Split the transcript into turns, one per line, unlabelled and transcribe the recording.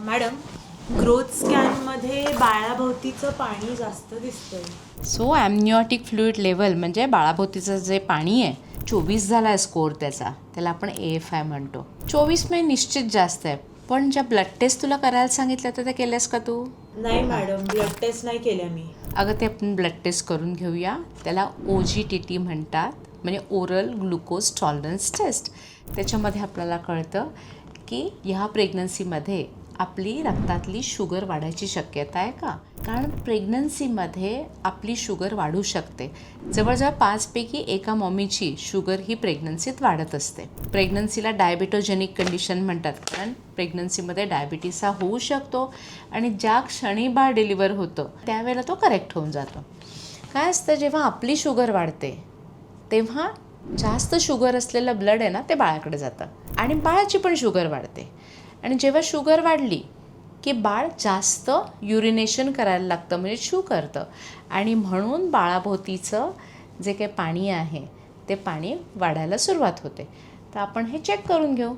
Madam growth स्कॅनमध्ये बाळाभोवतीचं पाणी जास्त दिसतंय.
सो ॲमनिओटिक फ्लुइड लेवल म्हणजे बाळाभोवतीचं जे पाणी आहे चोवीस झाला आहे स्कोअर त्याचा. त्याला आपण ए एफ आय म्हणतो. चोवीस म्हणजे निश्चित जास्त आहे. पण ज्या ब्लड टेस्ट तुला करायला सांगितलं तर त्या केल्यास का तू?
नाही मॅडम ब्लड टेस्ट नाही केल्या मी.
अगं ते आपण ब्लड टेस्ट करून घेऊया. त्याला ओ जी टी टी म्हणतात. म्हणजे ओरल ग्लुकोज टॉलरन्स टेस्ट त्याच्यामध्ये आपल्याला कळतं की ह्या प्रेग्नन्सीमध्ये आपली रक्तातली शुगर वाढायची शक्यता आहे का? कारण प्रेग्नन्सीमध्ये आपली शुगर वाढू शकते. जवळजवळ पाचपैकी एका मॉमीची शुगर ही प्रेग्नन्सीत वाढत असते. प्रेग्नन्सीला डायबिटोजेनिक कंडिशन म्हणतात. कारण प्रेग्नन्सीमध्ये डायबिटीस हा होऊ शकतो आणि ज्या क्षणी बाळ डिलिव्हर होतं त्यावेळेला तो करेक्ट होऊन जातो. काय असतं जेव्हा आपली शुगर वाढते तेव्हा जास्त शुगर असलेलं ब्लड आहे ना ते बाळाकडे जातं. आणि बाळाची पण शुगर वाढते. आणि जेव्हा शुगर वाढली की बाळ जास्त युरिनेशन करायला लागतं म्हणजे शू करतं. आणि म्हणून बाळाभोवतीचं जे काही पाणी आहे ते पाणी वाढायला सुरुवात होते. तर आपण हे चेक करून घेऊ.